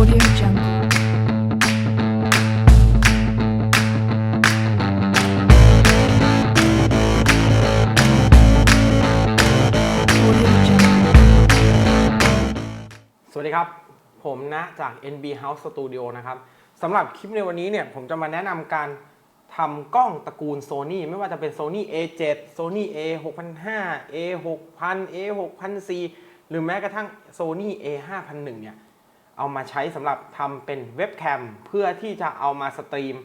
Audio Jungle. Audio Jungle. สวัสดีครับ ผมนะจาก NB House Studio นะครับสำหรับคลิปในวันนี้เนี่ยผมจะมาแนะนำการทำกล้องตระกูล Sony ไม่ว่าจะเป็น Sony A7 Sony A6500 A6000 A6000C หรือแม้กระทั่ง Sony A5001 เนี่ย เอามาใช้สำหรับทำเป็นเว็บแคมเพื่อที่จะเอามาสตรีม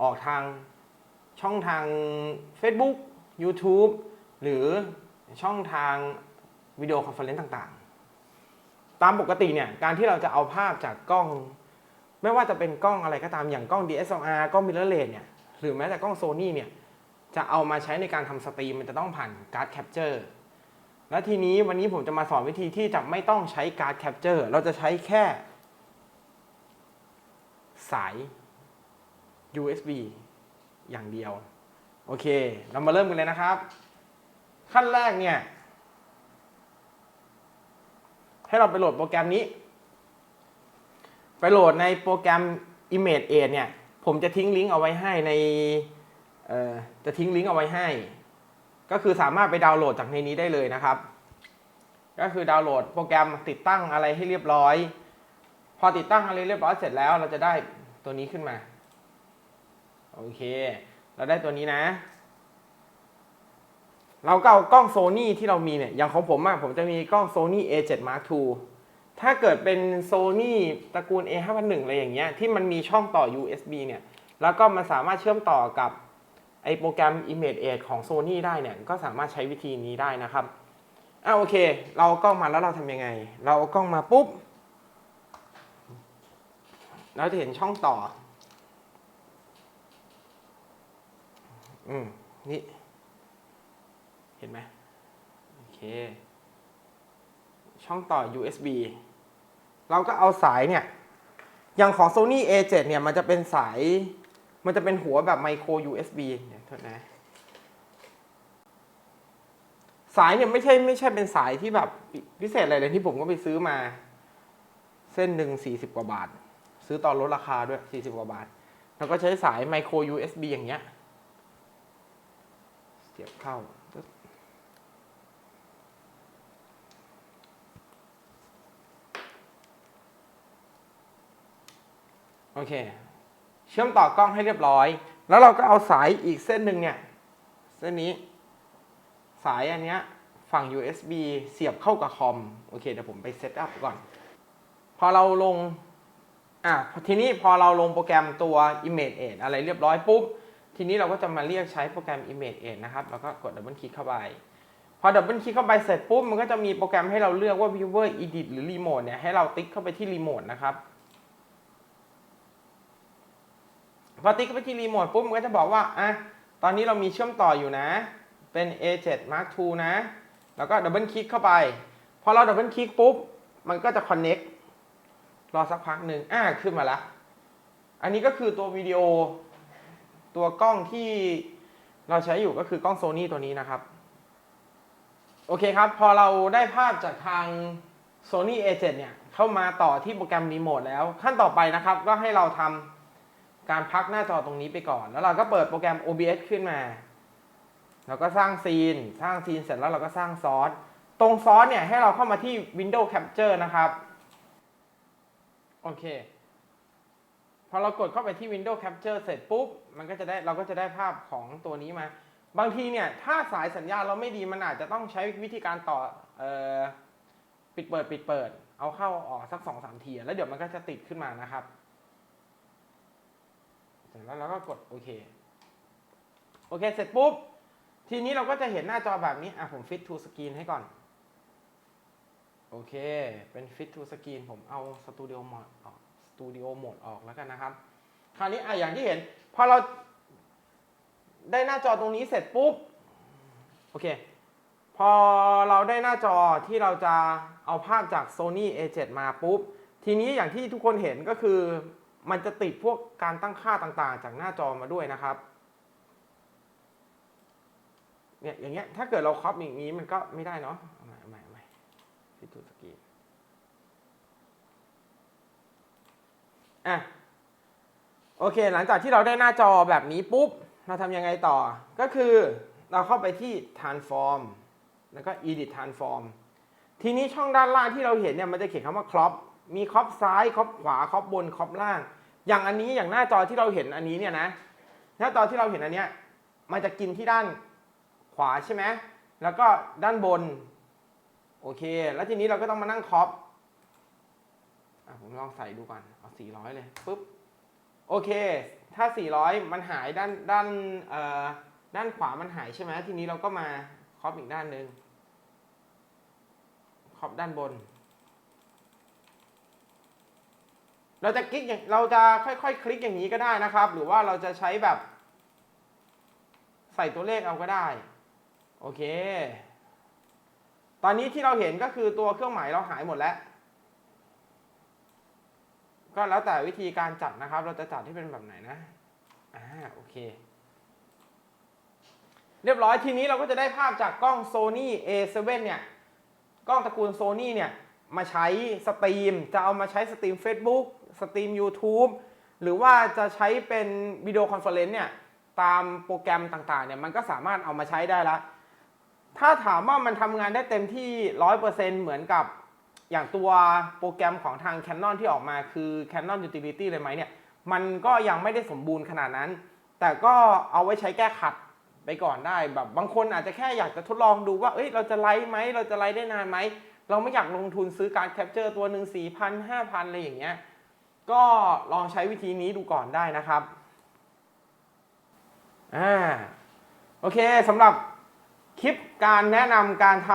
ออกทางช่องทาง Facebook YouTube หรือช่องทางวิดีโอคอนเฟอเรนซ์ต่างๆ ตามปกติเนี่ยการที่เราจะเอาภาพจากกล้อง ไม่ว่าจะเป็นกล้องอะไรก็ตามอย่างกล้อง DSLR กล้อง mirrorless เนี่ยหรือแม้แต่กล้อง Sony เนี่ยจะเอามาใช้ในการทำสตรีมมันจะต้องผ่านการ์ดแคปเจอร์และทีนี้วันนี้ผมจะมาสอนวิธีที่จะไม่ต้องใช้การ์ดแคปเจอร์เราจะใช้แค่ สาย USB อย่างเดียว โอเค เรามาเริ่มกันเลยนะครับ ขั้นแรกเนี่ย ให้เราไปโหลดโปรแกรมนี้ ไปโหลดในโปรแกรม Image 8เนี่ย ผมจะทิ้งลิงก์เอาไว้ให้ในจะทิ้งลิงก์เอาไว้ให้ ก็คือสามารถไปดาวน์โหลดจากในนี้ได้เลยนะครับ ก็คือดาวน์โหลดโปรแกรมติดตั้งอะไรให้เรียบร้อย พอติดตั้งอะไรเรียบร้อยเสร็จแล้วเราจะได้ ตัวนี้ขึ้นมา โอเค เราได้ตัวนี้นะ เราก็เอากล้องโซนี่ที่เรามีเนี่ย อย่างของผมอะผมจะมีกล้อง Sony A7 Mark II ถ้าเกิดเป็น Sony ตระกูล A501 อะไรอย่างเงี้ย ที่มันมีช่องต่อ USB เนี่ย แล้วก็มันสามารถเชื่อมต่อกับไอโปรแกรม Image 8ของ Sony ได้เนี่ย ก็สามารถใช้วิธีนี้ได้นะครับอะโอเค เราเอากล้องมาแล้วเราทำยังไง เราเอากล้องมาปุ๊บ เราจะเห็นช่องต่อ อืม นี่ เห็นไหมโอเค ช่องต่อ USB เราก็เอาสายเนี่ย อย่างของ Sony A7 เนี่ย มันจะเป็นสาย มันจะเป็นหัวแบบไมโคร USB เนี่ยโทษนะ สายเนี่ยไม่ใช่ไม่ใช่เป็นสายที่แบบพิเศษอะไรเลยที่ผมก็ไปซื้อมา เส้นหนึ่งสี่สิบกว่าบาท ซื้อตอนลดราคาด้วยสี่สิบกว่าบาท แล้วก็ใช้สายไมโคร USB อย่างเงี้ยเสียบเข้า โอเค เชื่อมต่อกล้องให้เรียบร้อย แล้วเราก็เอาสายอีกเส้นหนึ่งเนี่ย เส้นนี้ สายอันเนี้ยฝั่ง USB เสียบเข้ากับคอม โอเค เดี๋ยวผมไปเซตอัพก่อน พอเราลง อะทีนี้พอเราลงโปรแกรมตัว Image 8อะไรเรียบร้อยปุ๊บ ทีนี้เราก็จะมาเรียกใช้โปรแกรม Image 8นะครับ แล้วก็กดดับเบิลคลิกเข้าไป พอดับเบิลคลิกเข้าไปเสร็จปุ๊บ มันก็จะมีโปรแกรมให้เราเลือกว่า Viewer Edit หรือ Remote เนี่ย ให้เราติ๊กเข้าไปที่ Remote นะครับ พอติ๊กเข้าไปที่ Remote ปุ๊บ มันก็จะบอกว่า อะ ตอนนี้เรามีเชื่อมต่ออยู่นะ เป็น A7 Mark II นะ แล้วก็ดับเบิลคลิกเข้าไป พอเราดับเบิลคลิกปุ๊บ มันก็จะ Connect รอสักพักหนึ่งอ่าขึ้นมาแล้วอันนี้ก็คือตัววิดีโอ ตัวกล้องที่เราใช้อยู่ก็คือกล้องโซนี่ตัวนี้นะครับ โอเคครับ พอเราได้ภาพจากทาง Sony A7 เนี่ย เข้ามาต่อที่โปรแกรมรีโมทแล้ว ขั้นต่อไปนะครับ ก็ให้เราทำการพักหน้าจอตรงนี้ไปก่อน แล้วเราก็เปิดโปรแกรม OBS ขึ้นมา เราก็สร้างซีน สร้างซีนเสร็จแล้วเราก็สร้างซอส ตรงซอสเนี่ยให้เราเข้ามาที่ Windows Capture นะครับ โอเค พอเรากดเข้าไปที่ Windows Capture เสร็จปุ๊บ มันก็จะได้เราก็จะได้ภาพของตัวนี้มา บางทีเนี่ยถ้าสายสัญญาณเราไม่ดีมันอาจจะต้องใช้วิธีการต่อออปิดเปิดปิดเปิด เอาเข้าออกสักสองสามที แล้วเดี๋ยวมันก็จะติดขึ้นมานะครับเสร็จแล้วเราก็กดโอเค โอเคเสร็จปุ๊บ ทีนี้เราก็จะเห็นหน้าจอแบบนี้ อะผม Fit to Screen ให้ก่อน โอเค เป็น Fit to Screen ผมเอา Studio Mode ออก Studio Mode ออกแล้วกันนะครับ คราวนี้อะอย่างที่เห็น พอเราได้หน้าจอตรงนี้เสร็จปุ๊บ โอเค พอเราได้หน้าจอที่เราจะเอาภาพจาก Sony A7 มาปุ๊บ ทีนี้อย่างที่ทุกคนเห็นก็คือ มันจะติดพวกการตั้งค่าต่างๆ จากหน้าจอมาด้วยนะครับเนี่ยอย่างเงี้ยถ้าเกิดเราครอปอย่างนี้มันก็ไม่ได้เนาะเอาใหม่เอาใหม่เอาใหม่ฟิตูสกีอะโอเค หลังจากที่เราได้หน้าจอแบบนี้ปุ๊บ เราทำยังไงต่อ ก็คือเราเข้าไปที่ transform แล้วก็ edit transform ทีนี้ช่องด้านล่างที่เราเห็นเนี่ยมันจะเขียนคำว่า crop มี crop ซ้าย crop ขวา crop บน crop ล่าง อย่างอันนี้อย่างหน้าจอที่เราเห็นอันนี้เนี่ยนะ หน้าจอที่เราเห็นอันเนี้ยมันจะกินที่ด้านขวาใช่ไหมแล้วก็ด้านบน โอเค แล้วทีนี้เราก็ต้องมานั่ง crop อะผมลองใส่ดูก่อน เอา 400 เลยปุ๊บ โอเค ถ้า 400 มันหายด้านด้านเอ่อด้านขวามันหายใช่ไหมทีนี้เราก็มาครอปอีกด้านหนึ่งครอปด้านบน เราจะคลิกอย่างเราจะค่อยๆ คลิกอย่างนี้ก็ได้นะครับ หรือว่าเราจะใช้แบบ ใส่ตัวเลขเอาก็ได้ โอเค ตอนนี้ที่เราเห็นก็คือตัวเครื่องหมายเราหายหมดแล้ว ก็แล้วแต่วิธีการจัดนะครับ เราจะจัดให้เป็นแบบไหนนะ อ่า โอเค เรียบร้อยทีนี้เราก็จะได้ภาพจากกล้อง Sony A7 เนี่ย กล้องตระกูล Sony เนี่ย มาใช้สตรีม จะเอามาใช้สตรีม Facebook สตรีม YouTube หรือว่าจะใช้เป็นวิดีโอคอนเฟอเรนซ์เนี่ย ตามโปรแกรมต่างๆเนี่ย มันก็สามารถเอามาใช้ได้ละ ถ้าถามว่ามันทำงานได้เต็มที่ 100%เหมือนกับอย่างตัวโปรแกรมของทาง Canon ที่ออกมาคือ Canon Utility เลยไหมเนี่ย มันก็ยังไม่ได้สมบูรณ์ขนาดนั้น แต่ก็เอาไว้ใช้แก้ขัดไปก่อนได้แบบบางคนอาจจะแค่อยากจะทดลองดูว่า เอ้ยเราจะไลฟ์ไหมเราจะไลฟ์ได้นานไหม เราไม่อยากลงทุนซื้อการแคปเจอร์ตัวหนึ่งสี่พันห้าพันอะไรอย่างเงี้ย ก็ลองใช้วิธีนี้ดูก่อนได้นะครับ อ่า โอเคสำหรับ คลิปการแนะนำการท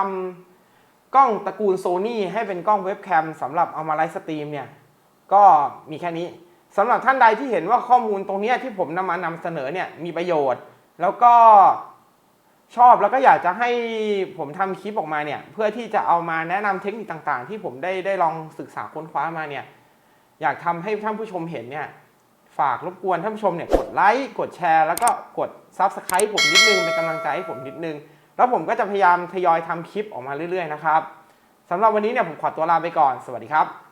ำกล้องตระกูลโซนี่ให้เป็นกล้องเว็บแคมสำหรับเอามาไลฟ์สตรีมเนี่ยก็มีแค่นี้สำหรับท่านใดที่เห็นว่าข้อมูลตรงนี้ที่ผมนำมานำเสนอเนี่ยมีประโยชน์ แล้วก็ชอบแล้วก็อยากจะให้ผมทำคลิปออกมาเนี่ยเพื่อที่จะเอามาแนะนำเทคนิคต่างๆ ที่ผมได้ได้ลองศึกษาค้นคว้ามาเนี่ยอยากทำให้ท่านผู้ชมเห็นเนี่ยฝากรบกวนท่านผู้ชมเนี่ยกดไลค์กดแชร์แล้วก็กด Subscribe ผมนิดนึงเป็นกำลังใจให้ผมนิดนึง แล้วผมก็จะพยายามทยอยทำคลิปออกมาเรื่อยๆนะครับสำหรับวันนี้เนี่ยผมขอตัวลาไปก่อน สวัสดีครับ